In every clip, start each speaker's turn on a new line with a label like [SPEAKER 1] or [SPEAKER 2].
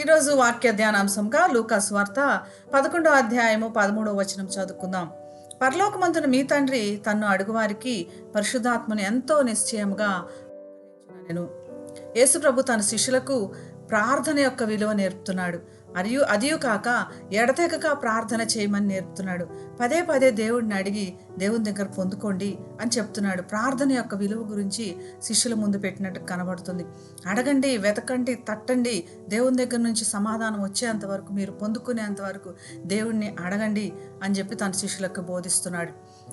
[SPEAKER 1] ఈరోజు వాక్య ధ్యానాంశంగా లూకాస్ వార్త పదకొండో అధ్యాయము పదమూడవ వచనం చదువుకుందాం. పరలోకమంతున మీ తండ్రి తన్ను అడుగువారికి పరిశుద్ధాత్మను ఎంతో నిశ్చయముగా నేను యేసు ప్రభు తన శిష్యులకు ప్రార్థన యొక్క విలువ నేర్పుతున్నాడు. మరియు అదియు కాక ఎడతెగక ప్రార్థన చేయమని నేర్పుతున్నాడు. పదే పదే దేవుడిని అడిగి దేవుని దగ్గర పొందుకోండి అని చెప్తున్నాడు. ప్రార్థన యొక్క విలువ గురించి శిష్యుల ముందు పెట్టినట్టు కనబడుతుంది. అడగండి వెతకండి తట్టండి. దేవుని దగ్గర నుంచి సమాధానం వచ్చేంత వరకు మీరు పొందుకునేంత వరకు దేవుణ్ణి అడగండి అని చెప్పి తన శిష్యులకు బోధిస్తున్నాడు.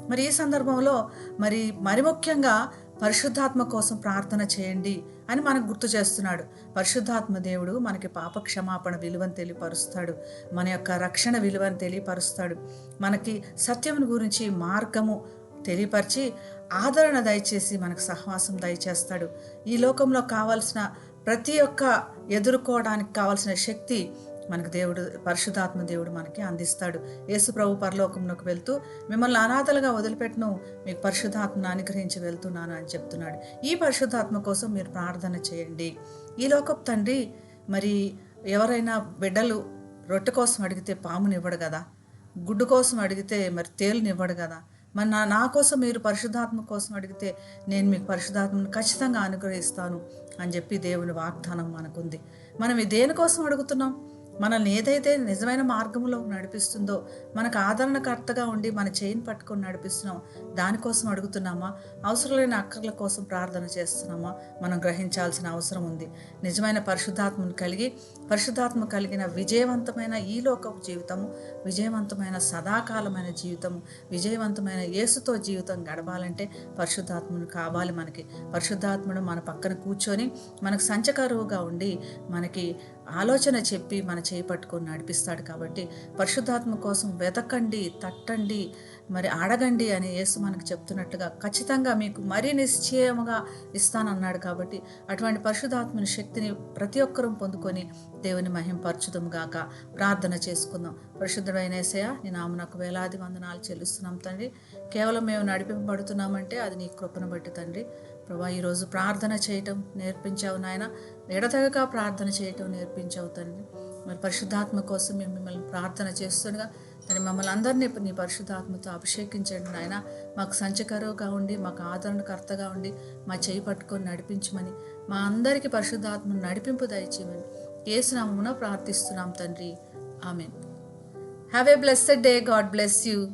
[SPEAKER 1] మరి ఈ సందర్భంలో మరి మరి ముఖ్యంగా పరిశుద్ధాత్మ కోసం ప్రార్థన చేయండి అని మనకు గుర్తు చేస్తున్నాడు. పరిశుద్ధాత్మ దేవుడు మనకి పాప క్షమాపణ విలువను తెలియపరుస్తాడు. మన యొక్క రక్షణ విలువను తెలియపరుస్తాడు. మనకి సత్యం గురించి మార్గము తెలియపరిచి ఆదరణ దయచేసి మనకు సహవాసం దయచేస్తాడు. ఈ లోకంలో కావాల్సిన ప్రతి ఒక్క ఎదుర్కోవడానికి కావాల్సిన శక్తి మనకు దేవుడు పరిశుద్ధాత్మ దేవుడు మనకి అందిస్తాడు. యేసు ప్రభు పరలోకంలోకి వెళ్తూ మిమ్మల్ని అనాథలుగా వదిలిపెట్టను మీకు పరిశుద్ధాత్మను అనుగ్రహించి వెళ్తున్నాను అని చెప్తున్నాడు. ఈ పరిశుద్ధాత్మ కోసం మీరు ప్రార్థన చేయండి. ఈ లోకపు తండ్రి మరి ఎవరైనా బిడ్డలు రొట్టె కోసం అడిగితే పామునివ్వడు కదా? గుడ్డు కోసం అడిగితే మరి తేలునివ్వడు కదా? మరి నా నా కోసం మీరు పరిశుద్ధాత్మ కోసం అడిగితే నేను మీకు పరిశుద్ధాత్మను ఖచ్చితంగా అనుగ్రహిస్తాను అని చెప్పి దేవుని వాగ్దానం మనకుంది. మనం దేనికోసం అడుగుతున్నాం? మనల్ని ఏదైతే నిజమైన మార్గంలో నడిపిస్తుందో మనకు ఆదరణకర్తగా ఉండి మన చేయిని పట్టుకొని నడిపిస్తున్నాం దానికోసం అడుగుతున్నామా? అవసరం లేని అక్కర్ల కోసం ప్రార్థన చేస్తున్నామా? మనం గ్రహించాల్సిన అవసరం ఉంది. నిజమైన పరిశుద్ధాత్మను కలిగి పరిశుద్ధాత్మ కలిగిన విజయవంతమైన ఈ లోకపు జీవితము విజయవంతమైన సదాకాలమైన జీవితము విజయవంతమైన యేసుతో జీవితం గడపాలంటే పరిశుద్ధాత్మను కావాలి మనకి. పరిశుద్ధాత్ముడు మన పక్కన కూర్చొని మనకు సంచకరువుగా ఉండి మనకి ఆలోచన చెప్పి మన చేయి పట్టుకొని నడిపిస్తాడు కాబట్టి పరిశుద్ధాత్మ కోసం వెతకండి తట్టండి మరి అడగండి అని యేసు మనకు చెప్తున్నట్టుగా ఖచ్చితంగా మీకు మరీ నిశ్చయముగా ఇస్తానన్నాడు కాబట్టి అటువంటి పరిశుద్ధాత్మని శక్తిని ప్రతి ఒక్కరూ పొందుకొని దేవుని మహింపరచుదం గాక. ప్రార్థన చేసుకుందాం. పరిశుద్ధుడైన ఏసయ నీ నామనకు వేలాది వందనాలు చెల్లిస్తున్నాం తండ్రి. కేవలం మేము నడిపింపబడుతున్నామంటే అది నీ కృపను బట్టి తండ్రి. ప్రభా ఈరోజు ప్రార్థన చేయటం నేర్పించావు నాయన. ఎడతెగక ప్రార్థన చేయటం నేర్పించావు తండ్రి. మరి పరిశుద్ధాత్మ కోసం మేము మిమ్మల్ని ప్రార్థన చేస్తుండగా తను మమ్మల్ని అందరినీ నీ పరిశుద్ధాత్మతో అభిషేకించండి నాయన. మాకు సంచకరువుగా ఉండి మాకు ఆదరణకర్తగా ఉండి మా చేయి పట్టుకొని నడిపించమని మా అందరికీ పరిశుద్ధాత్మను నడిపింపు దయచేయమని ఏసునామమున ప్రార్థిస్తున్నాం తండ్రి. Amen. Have a blessed day God bless you